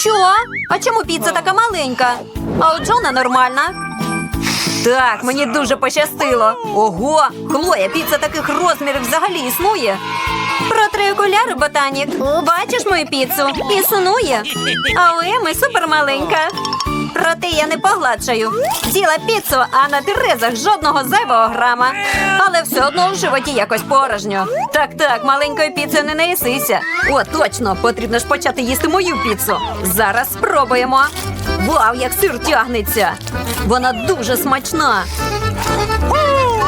Що? А чому піца така маленька? А у Джона нормальна. Так, мені дуже пощастило. Ого, Хлоя, піца таких розмірів взагалі існує. Протри окуляри, ботанік. Бачиш мою піцу? Існує. А у Еми супермаленька. Проте я не погладшаю. З'їла піцу, а на дерезах жодного зайвого грама. Але все одно в животі якось порожньо. Так, так, маленькою піцею не наїсися. О, точно, потрібно ж почати їсти мою піцу. Зараз спробуємо. Вау, як сир тягнеться! Вона дуже смачна.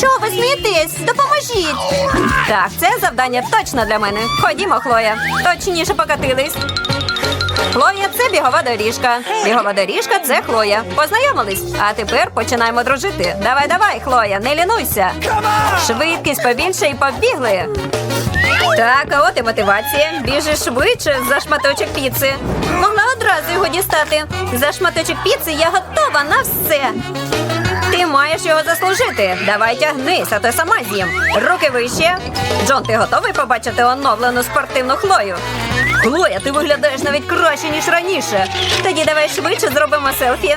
Чого ви смієтесь? Допоможіть! Так, це завдання точно для мене. Ходімо, Хлоя. Точніше покатились. Хлоя це бігова доріжка. Бігова доріжка це Хлоя. Познайомились. А тепер починаємо дружити. Давай, давай, Хлоя, не лінуйся. Швидкість побільше і побігли. Так, а от і мотивація. Біжи швидше за шматочок піци. Могла одразу його дістати. За шматочок піци я готова на все. Маєш його заслужити. Давай тягнись, а то сама з'їм. Руки вище. Джон, ти готовий побачити оновлену спортивну хлою? Хлоя, ти виглядаєш навіть краще, ніж раніше. Тоді давай швидше зробимо селфі.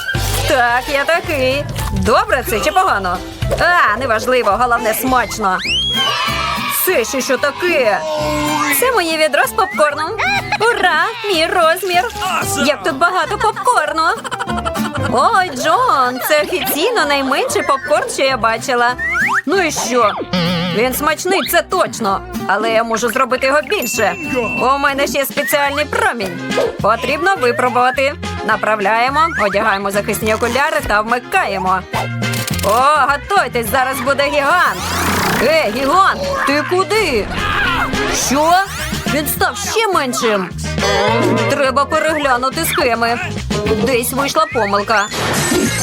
Так, я такий. Добре це чи погано? А, неважливо, головне смачно. Це ще що таке? Це моє відро з попкорном. Ура! Мій розмір. Як тут багато попкорну. Ой, Джон, це офіційно найменший попкорн, що я бачила. Ну і що? Він смачний, це точно. Але я можу зробити його більше. У мене ще спеціальний промінь. Потрібно випробувати. Направляємо, одягаємо захисні окуляри та вмикаємо. О, готуйтесь, зараз буде гігант. Е, гігант, ти куди? Що? Він став ще меншим. Треба переглянути схеми. Десь вийшла помилка.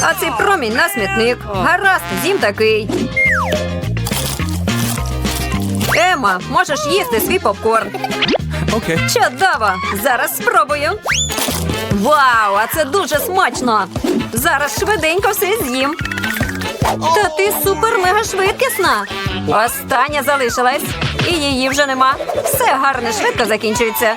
А цей промінь на смітник. Гаразд, зім такий. Ема, можеш їсти свій попкорн. Okay. Чудово! Зараз спробую. Вау, а це дуже смачно! Зараз швиденько все з'їм. Та ти супер мега швидкісна. Остання залишилась. І її вже нема. Все гарно, швидко закінчується.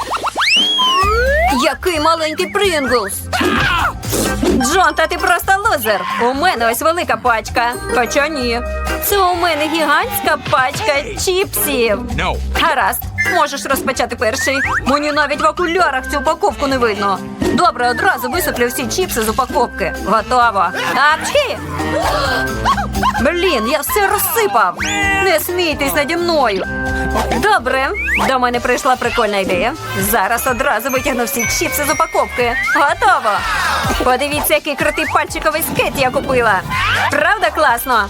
Який маленький Прінглс! Джон, та ти просто лузер. У мене ось велика пачка. Хоча ні. Це у мене гігантська пачка чіпсів. No. Гаразд, можеш розпочати перший. Мені навіть в окулярах цю упаковку не видно. Добре, одразу висиплю всі чіпси з упаковки. Готово. Апчхі! Блін, я все розсипав. Не смійтесь наді мною. Добре, до мене прийшла прикольна ідея. Зараз одразу витягну всі чіпси з упаковки. Готово. Подивіться, який крутий пальчиковий скейт я купила. Правда класно?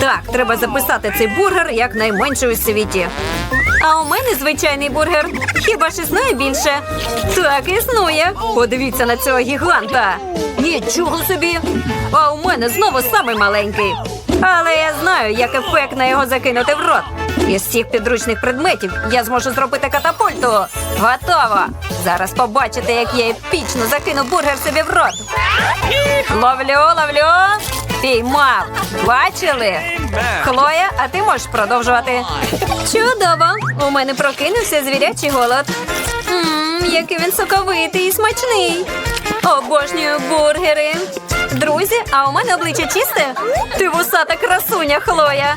Так, треба записати цей бургер як найменший у світі. А у мене звичайний бургер. Хіба ж існує більше? Так, існує. Подивіться на цього гіганта. Нічого собі. А у мене знову самий маленький. Але я знаю, як ефектно його закинути в рот. Із всіх підручних предметів я зможу зробити катапульту. Готово. Зараз побачите, як я епічно закину бургер собі в рот. Ловлю, ловлю. Піймав. Бачили? Хлоя, а ти можеш продовжувати. Чудово! У мене прокинувся звірячий голод. Ммм, який він соковитий і смачний. Обожнюю бургери. Друзі, а у мене обличчя чисте? Ти вусата красуня, Хлоя.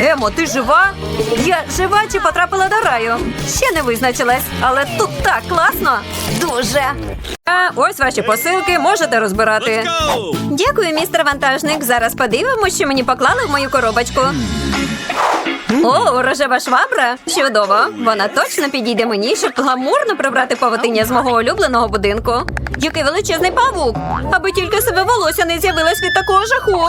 Емо, ти жива? Я жива чи потрапила до раю? Ще не визначилась, але тут так класно. Дуже. А ось ваші посилки, можете розбирати. Дякую, містер вантажник. Зараз подивимося, що мені поклали в мою коробочку. О, рожева швабра. Чудово. Вона точно підійде мені, щоб гламурно прибрати павутиння з мого улюбленого будинку. Який величезний павук. Аби тільки себе волосся не з'явилось від такого жаху.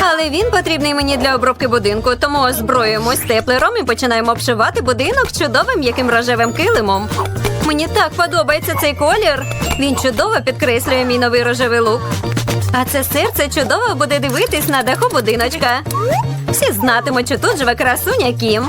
Але він потрібний мені для обробки будинку, тому озброюємось степлером і починаємо обшивати будинок чудовим яким рожевим килимом. Мені так подобається цей колір. Він чудово підкреслює мій новий рожевий лук. А це серце чудово буде дивитись на даху будиночка. Всі знатимуть, що тут живе красуня Кім.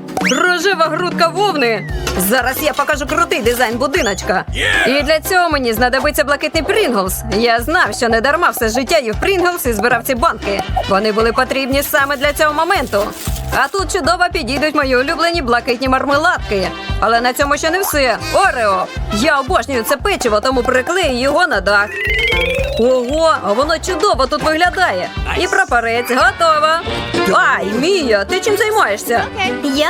Рожева грудка вовни. Зараз я покажу крутий дизайн будиночка. І для цього мені знадобиться блакитний Прінглс. Я знав, що не дарма все життя їв Прінглс і збирав ці банки. Вони були потрібні саме для цього моменту. А тут чудово підійдуть мої улюблені блакитні мармеладки. Але на цьому ще не все. Орео! Я обожнюю це печиво, тому приклею його на дах. Ого, а воно чудово тут виглядає. І прапорець готова. Ай, Мія, ти чим займаєшся? Я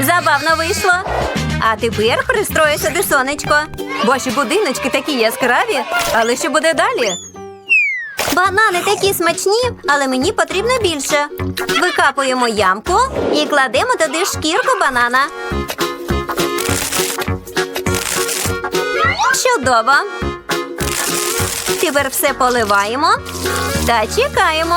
забавно вийшло. А тепер пристрою сюди сонечко. Ваші будиночки такі яскраві, але що буде далі? Банани такі смачні, але мені потрібно більше. Викапуємо ямку і кладемо туди шкірку банана. Чудово. Тепер все поливаємо та чекаємо.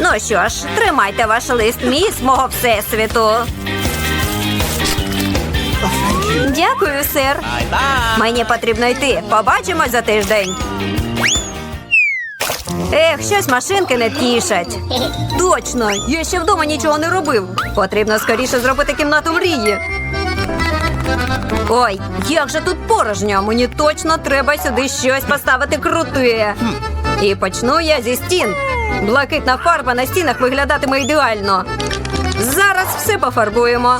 Ну що ж, тримайте ваш лист мій мого всесвіту. Дякую. Bye-bye! Мені потрібно йти. Побачимось за тиждень. Ех, щось машинки не тішать. Точно, я ще вдома нічого не робив. Потрібно скоріше зробити кімнату мрії. Ой, як же тут порожньо. Мені точно треба сюди щось поставити круте. І почну я зі стін. Блакитна фарба на стінах виглядатиме ідеально. Зараз все пофарбуємо.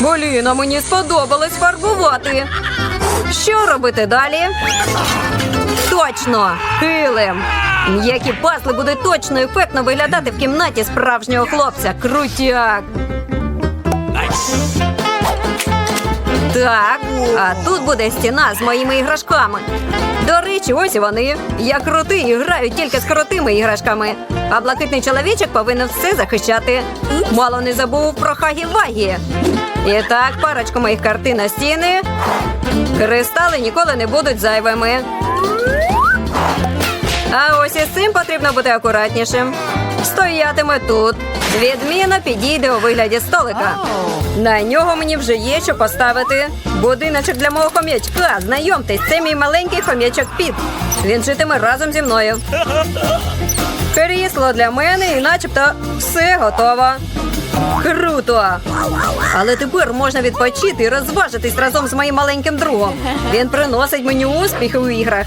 Блін, а мені сподобалось фарбувати. Що робити далі? Точно! Килим! М'які пазли будуть точно ефектно виглядати в кімнаті справжнього хлопця. Крутяк! Так, а тут буде стіна з моїми іграшками. До речі, ось вони. Я крутий і граю тільки з крутими іграшками. А блакитний чоловічок повинен все захищати. Мало не забув про хагі-вагі. І так, парочку моїх картин на стіни. Кристали ніколи не будуть зайвими. А ось із цим потрібно бути акуратнішим. Стоятиме тут. Відміна підійде у вигляді столика. На нього мені вже є що поставити. Будиночок для мого хом'ячка. Знайомтесь, це мій маленький хом'ячок Піт. Він житиме разом зі мною. Крісло для мене і начебто все готово. Круто! Але тепер можна відпочити і розважитись разом з моїм маленьким другом. Він приносить мені успіхи у іграх.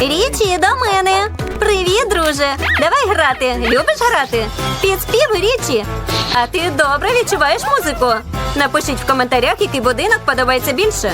Річі, до мене. Привіт, друже. Давай грати. Любиш грати? Під спів Річі. А ти добре відчуваєш музику? Напишіть в коментарях, який будинок подобається більше.